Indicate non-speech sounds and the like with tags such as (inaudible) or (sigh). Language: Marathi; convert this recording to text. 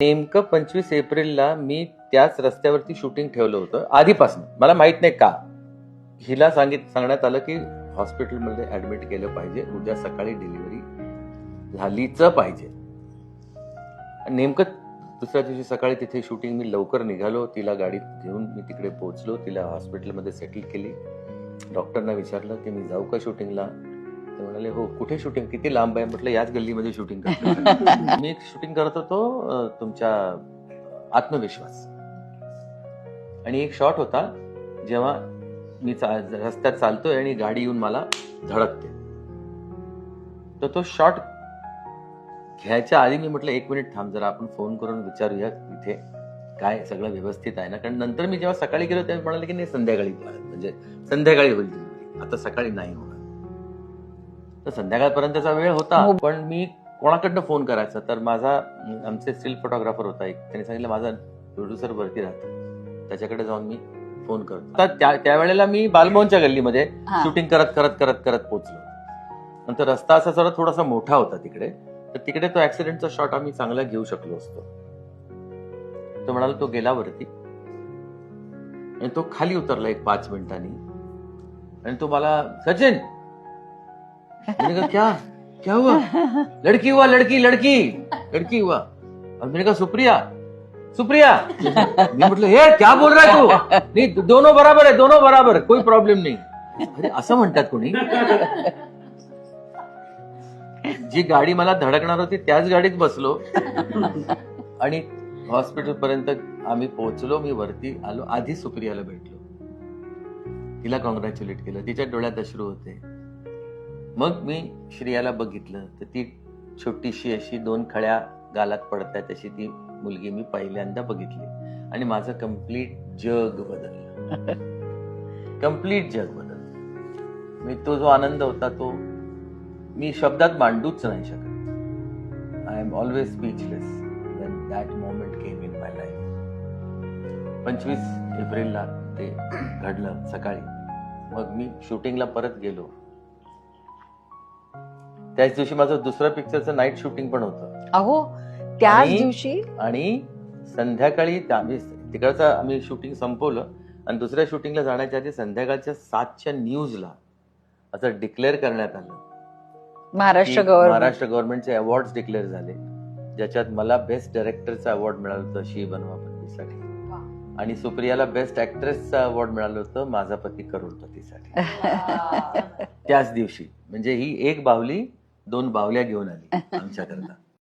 नेमकं पंचवीस एप्रिलला मी त्याच रस्त्यावरती शूटिंग ठेवलं होतं आधीपासून. मला माहीत नाही का. हिला सांगित सांगण्यात आलं की हॉस्पिटलमध्ये ऍडमिट केलं पाहिजे उद्या सकाळी डिलिव्हरी झालीच पाहिजे. आणि नेमकं दुसऱ्या दिवशी सकाळी तिथे शूटिंग मी लवकर निघालो तिला गाडीत घेऊन मी तिकडे पोहोचलो तिला हॉस्पिटलमध्ये सेटल केली. डॉक्टरना विचारलं की मी जाऊ का शूटिंगला? ते म्हणाले हो कुठे शूटिंग किती लांब आहे? म्हटलं याच गल्लीमध्ये शूटिंग करतो. (laughs) मी शूटिंग करत होतो तुमच्या आत्मविश्वास. आणि एक शॉट होता जेव्हा मी चा- रस्त्यात चालतोय आणि गाडी येऊन मला धडकते. तर तो शॉट घ्यायच्या आधी मी म्हटलं एक मिनिट थांब जरा आपण फोन करून विचारूया इथे काय सगळं व्यवस्थित आहे ना? कारण नंतर मी जेव्हा सकाळी गेलो तेव्हा म्हणाले की नाही संध्याकाळी म्हणजे संध्याकाळी होईल. आता सकाळी नाही होणार तर संध्याकाळपर्यंतचा वेळ होता हो. पण मी कोणाकडनं फोन करायचा? तर माझा आमचे स्टील फोटोग्राफर होता एक. त्याने सांगितलं माझा प्रोड्युसर वरती राहतो. त्याच्याकडे जाऊन मी फोन करतो. तर त्या त्यावेळेला मी बालमोहनच्या गल्लीमध्ये. शूटिंग करत करत करत करत पोहोचलो. नंतर रस्ता असा जरा थोडासा मोठा होता तिकडे. तर तिकडे तो ऍक्सिडेंटचा शॉट आम्ही चांगला घेऊ शकलो असतो. तो म्हणाला तो गेला वरती. आणि तो खाली उतरला एक पाच मिनिटांनी. आणि तो मला सचिन मैंने कहा क्या? क्या हुआ? लड़की हुआ लड़की लड़की लड़की हुआ। और मैंने कहा सुप्रिया सुप्रिया। मी म्हटलं हे क्या बोल रहा है तू? नाही दोनों बराबर आहे दोनों बराबर कोई प्रॉब्लेम नाही। अरे असं म्हणतात कोणी? जी गाडी मला धडकणार होती त्याच गाडीत बसलो. आणि हॉस्पिटल पर्यंत आम्ही पोहोचलो मी वरती आलो आधी सुप्रियाला भेटलो. तिला कॉंग्रॅच्युलेट केलं. तिच्या डोळ्यात अश्रू होते. मग मी श्रियाला बघितलं तर ती छोटीशी अशी दोन खळ्या गालात पडतात अशी ती मुलगी मी पहिल्यांदा बघितली. आणि माझं कंप्लीट जग बदललं. (laughs) कंप्लीट जग बदललं. मी तो जो आनंद होता तो मी शब्दात मांडूच नाही शकत. I am always speechless when that moment came in my life पंचवीस एप्रिलला ते घडलं सकाळी. मग मी शूटिंगला परत गेलो. त्याच दिवशी माझं दुसरं पिक्चरचं नाईट शूटिंग पण होतं. अहो त्याच आणि- दिवशी आणि संध्याकाळी त्या- आम्ही तिकडचं आम्ही शूटिंग संपवलं. आणि दुसऱ्या शूटिंगला जाण्याच्या आधी संध्याकाळच्या सातच्या न्यूजला असं डिक्लेअर करण्यात आलं. महाराष्ट्र गव्हर्नमेंट महाराष्ट्र गव्हर्नमेंटचे अवॉर्ड डिक्लेअर झाले. ज्याच्यात मला बेस्ट डायरेक्टरचा अवॉर्ड मिळालं होतं शी बनवा पत्नीसाठी. आणि सुप्रियाला बेस्ट ऍक्ट्रेसचा अवॉर्ड मिळालं होतं माझा पती करोडपतीसाठी (laughs) त्याच दिवशी. म्हणजे ही एक बाहुली दोन बावल्या घेऊन आली आमच्याकरता.